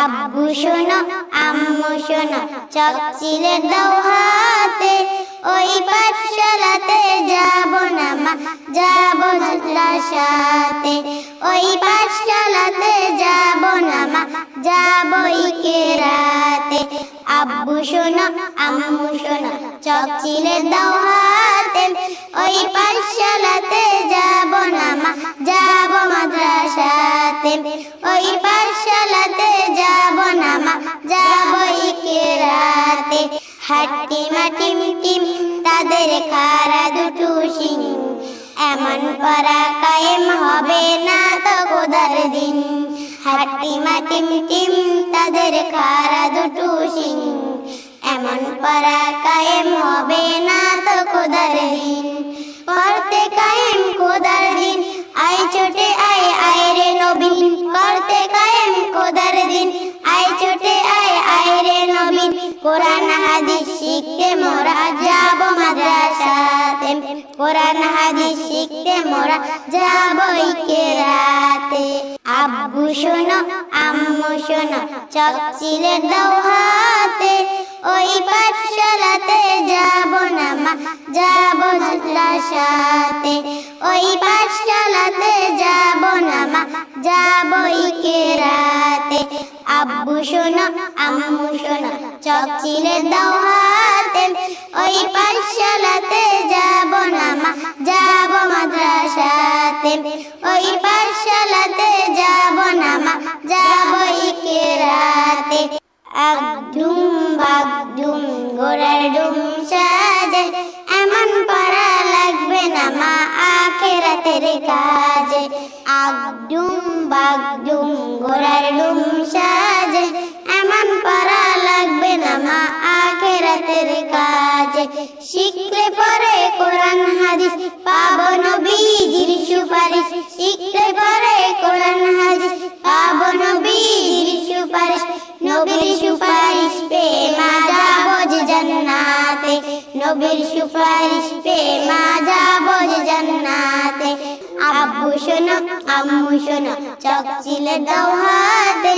আব্বু শোনো, আম্মু শোনো চক চিরে দাও ওই পাঠশালাতে যাব না মা, যাব সাথে। ওই পাঠশালাতে যাব না মা যাবই কেরাতে আব্বু শোনো, আম্মু শোনো চক চিরে দাও ওই পাঠশালাতে যাব না মা, যাব মাদ্রাসাতে। ওই পাঠশালাতে যাব না মা যাবই কেরাতে হাট্টি মাটিম টিম তাদের খারা দুটো সিং এমন পরা কায়েম হবে না তো খোদার দিন। হাট্টি মাটিম টিম তাদের খারা দুটো সিং এমন পরা কায়েম হবে না তো খোদার দিন। করতে কায়েম খোদার দিন। আই ছোটে, আয় আয় রে নবীন। করতে কায়েম খোদার দিন। আই ছোটে, আয় আয় রে নবীন। কোরআন, হাদিস শিখতে মোরা যাব মাদ্রাসাতে কোরআন, হাদিস শিখতে মোরা যাবই কেরাতে আব্বু শোনো, আম্মু শোনো চক চিরে দাও হাতে। ওই পাঠশালাতে যাব না মা, যাব সাথে। ওই পাঠশালাতে যাব না মা, যাবই কেরাতে আব্বু শোনো, আম্মু শোনো, চক চিরে দাও হাতে, ওই পাঠশালাতে যাব না মা, যাব মাদ্রাসাতে। ওই পাঠশালাতে যাব না মা যাবই কেরাতে একদুম বাগদুম গোড়ার ডুম সাজে, এমন পড়া লাগবে না মা, আখেরাতের কাজে। আগডুম বাগডুম ঘোড়ার ডুম সাজে এমন পারা লাগবে না মা আখেরাতের হাতে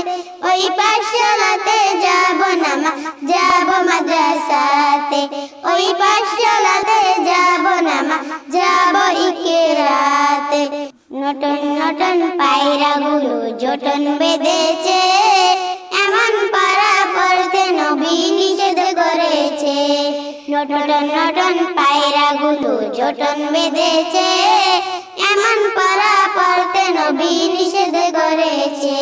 ওই পাঠশালাতে যাব না মা, যাব মাদ্রাসাতে। ওই পাঠশালাতে যাব না মা, যাব ইকেরাতে। নটন নটন পায়রা গুলো জটন বেঁধেছে, এমন পারা পড়তে নবী নিষেধ করেছে। নটন নটন পায়রা গুলো জটন বেঁধেছে নবী নিষেধ করেছে।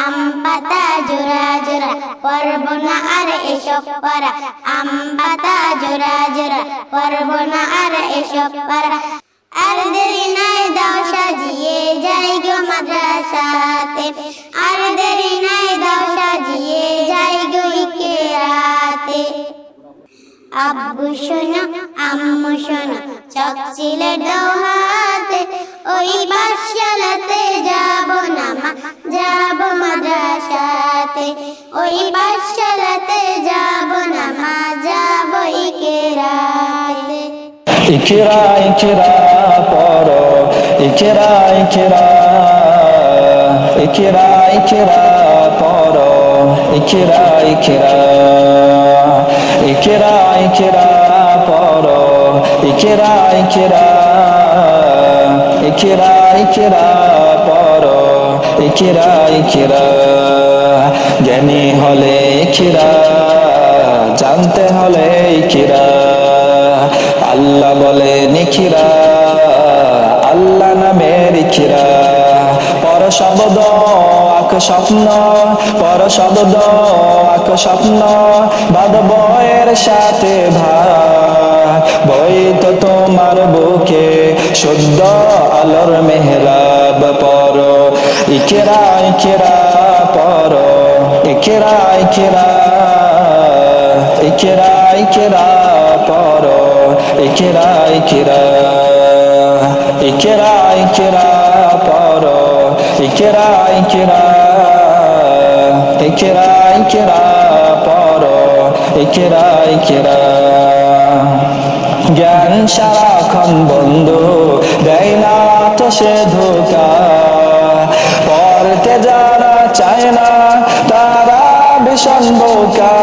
আম পাতা জোড়া জোড়া, পরব না আর এসব পারা। আম পাতা জোড়া জোড়া, পরব না আর এসব পারা। আর দেরি নাই দাও সাজিয়ে, যাই গো মাদ্রাসাতে। আর দেরি নাই দাও সাজিয়ে, যাই গো ইকেরাতে। আব্বু শোনো, আম্মু শোনো, চক চিলে দাও হাতে, ওই পাঠশালাতে যাব না মা, যাব মাদ্রাসাতে। ওই পাঠশালাতে যাব না মা, যাব ইকেরাতে। ইকেরা ইকেরা, পর, ইকেরা ইকেরা ইকেরা ইকেরা, পর, ইকেরা ইকেরা। ইকেরা ইকেরা, পর। ইকেরা ইকেরা ইকেরা ইকেরা, পর। ইকেরা ইকেরা, জ্ঞানী হলে ইকেরা, জানতে হলে ইকেরা। আল্লাহ বলে নিখিরা, আল্লাহ নামের ইখিরা পর শব্দ, আক স্বপ্ন। পর শব্দ, আক স্বপ্ন। বাদ বয়ের সাথে ভাগ। বই তো তোমার বুকে, শুদ্ধ আলোর মেহরাব পর ইকেরা ইকেরা পর ইকেরা ইকেরা ইকেরা ইকেরা পর ইকেরা ইকেরা ইকেরা ইকেরা পর কেরা কেরা কেরা কেরা পর কেরা কেরা জ্ঞান সারাক্ষণ বন্ধু, দেয় না তো সে ধোকা। পড়তে যারা চায় না, তারা ভীষণ বোকা।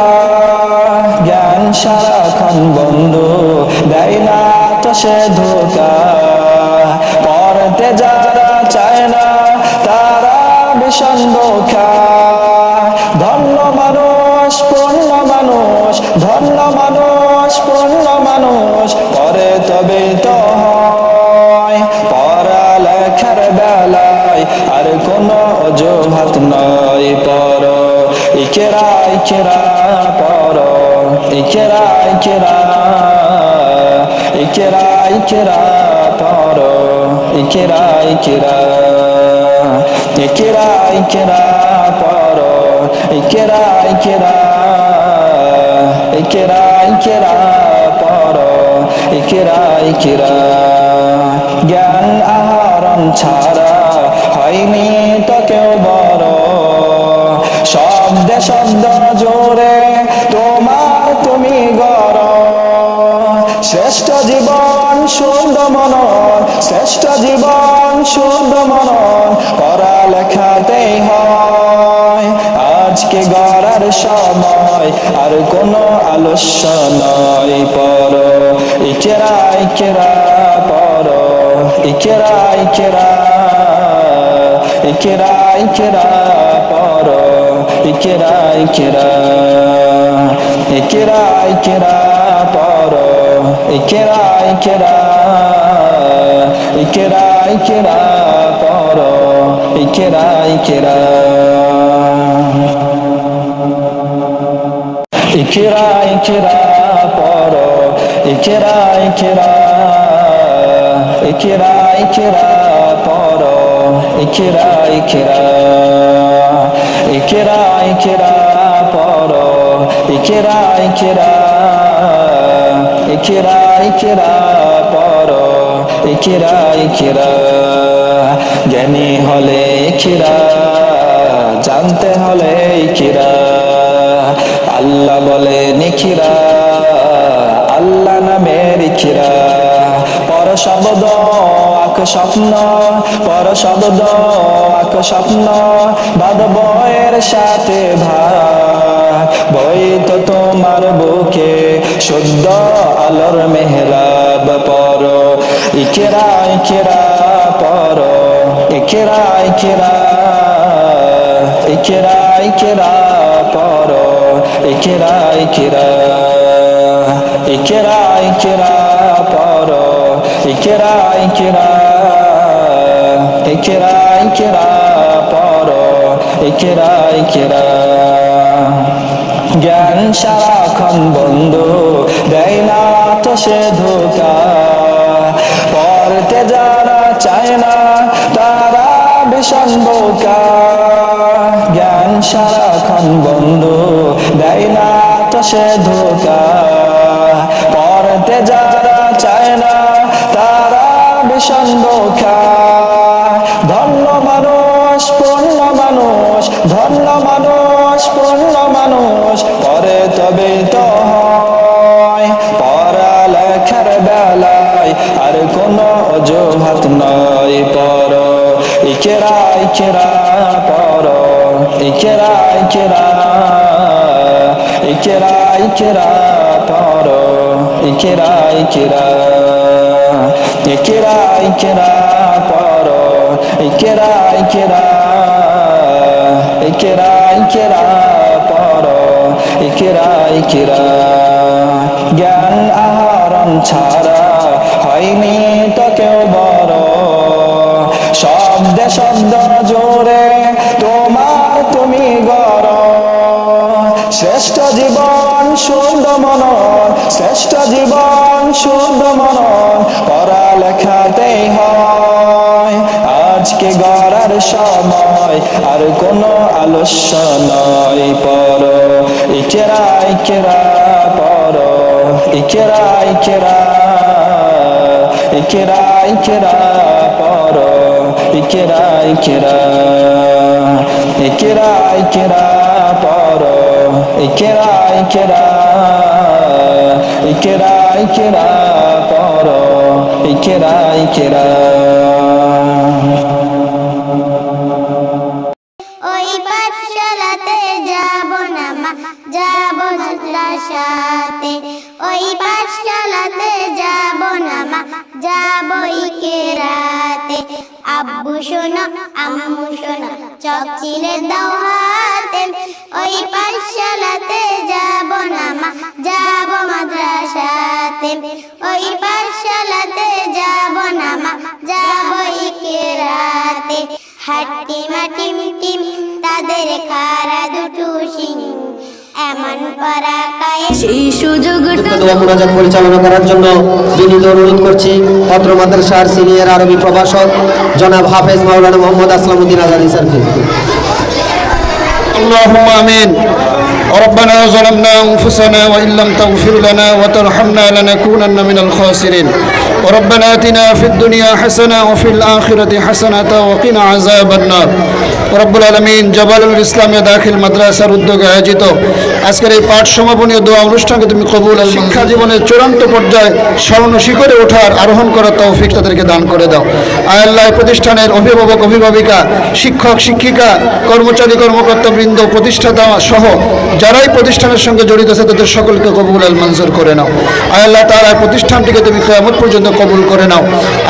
জ্ঞান সারাক্ষণ বন্ধু, দেয় না তো সে ধোকা। অজুহাত নয় পর ইকেরা ইকেরা পর ইকেরা ইকেরা ইকেরা ইকেরা পর ইকেরা ইকেরা ইকেরা ইকেরা পর ইকেরা ইকেরা ইকেরা ইকেরা পর ইকেরা ইকেরা জ্ঞান আহরণ ছাড়া হয়নি তো কেউ বড় শব্দে শব্দ জোরে, তোমার তুমি গড়। শ্রেষ্ঠ জীবন শুদ্ধ মনন, শ্রেষ্ঠ জীবন শুদ্ধ মনন পড়ালেখাতেই হয়। আজকে গড়ার সময়, আর কোনো আলস্য নয়, পর। ইকেরা ইকেরা পর ইকেরা ইকেরা ইকেরা ইকেরা পর ইকেরা ইকেরা ইকেরা ইকেরা পর ইকেরা ইকেরা ইকেরা ইকেরা পর ইকেরা ইকেরা ইকেরা ইকেরা পর ইকেরা ইকেরা ইকেরা ইকেরা পর ইকেরা ইকেরা ইকেরা ইকেরা, পর। ইকেরা ইকেরা ইকেরা ইকেরা, পর। ইকেরা ইকেরা, জ্ঞানী হলে ইকেরা, জানতে হলে ইকেরা। আল্লাহ বলে নিখিরা, আল্লাহ নামের ইখিরা পর শব্দ আক স্বপ্ন, পর শব্দ আক স্বপ্ন বাদ বয়ের সাথে ভাগ। বই তো তোমার বুকে, শুদ্ধ আলোর মেহরাব পর। ইকেরা ইকেরা পর, ইকেরা ইকেরা ইকেরা ইকেরা পর। ইকেরা ইকেরা ইকেরা ইকেরা পর। ইকেরা ইকেরা একেরা একেরা পর একেরা একেরা জ্ঞান সারাক্ষণ বন্ধু। ইকেরা ইকেরা পর ইকেরা ইকেরা ইকেরা ইকেরা পর ইকেরা ইকেরা ইকেরা ইকেরা পর ইকেরা ইকেরা ইকেরা ইকেরা পর ইকেরা ইকেরা জ্ঞান আহরণ ছাড়া হয়নি তো কেউ বড়। শব্দে শব্দ জোরে, তোমার তুমি গড়। শ্রেষ্ঠ জীবন শুদ্ধ মনন, শ্রেষ্ঠ জীবন শুদ্ধ মনন পড়ালেখাতেই হয়। আজকে গড়ার সময়, আর কোনো আলস্য নয় পর ইকেরা ইকেরা পর ইকেরা ইকেরা ইকেরা ইকেরা। ইকেরা ইকেরা ইকেরা ইকেরা পর। ইকেরা ইকেরা ইকেরা ইকেরা পর। ইকেরা ইকেরা। পাঠশালাতে যাব না মা যাব কেরাতে হাট্টি মাটিম টিম তাদের খারা দুটো সিং এমন পরাকায় সেই সুযোগটা দোয়া মোনাজাত পরিচালনা করার জন্য বিনীত অনুরোধ করছি পত্র মাদ্রাসার সিনিয়র আরবি প্রভাষক জনাব হাফেজ মাওলানা মোহাম্মদ আসলামউদ্দিন আজাদি স্যারকে اللهم امين ربنا ظلمنا انفسنا وان لم تغفر لنا وترحمنا لنكونن من الخاسرين وربنا اتنا في الدنيا حسنه وفي الاخره حسنه وقنا عذاب النار রব্বুল আলমিন জবালুল ইসলামে দাখিল মাদ্রাসার উদ্যোগে আয়োজিত আজকের এই পাঠ সমাপনীয় দোয়া অনুষ্ঠানকে তুমি কবুল আল শিক্ষা জীবনের চূড়ান্ত পর্যায়ে স্বর্ণ শিখরে ওঠার আরোহণ করার তৌফিক তাদেরকে দান করে দাও। আয়াল্লাহ প্রতিষ্ঠানের অভিভাবক, অভিভাবিকা, শিক্ষক, শিক্ষিকা, কর্মচারী, কর্মকর্তাবৃন্দ, প্রতিষ্ঠাতা সহ যারাই প্রতিষ্ঠানের সঙ্গে জড়িত আছে, তাদের সকলকে কবুল আল মঞ্জুর করে নাও। আয়াল্লাহ তালা প্রতিষ্ঠানটিকে তুমি কেমন পর্যন্ত কবুল করে নাও।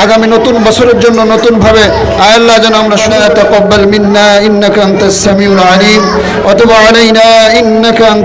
আগামী নতুন বছরের জন্য নতুনভাবে আয়াল্লাহ যেন আমরা শুনে তা কব্বাল মিন্না, ইন্নাকা আন্তাস সামিউল আলিম অথবা আলাইনা, ইন্নাকা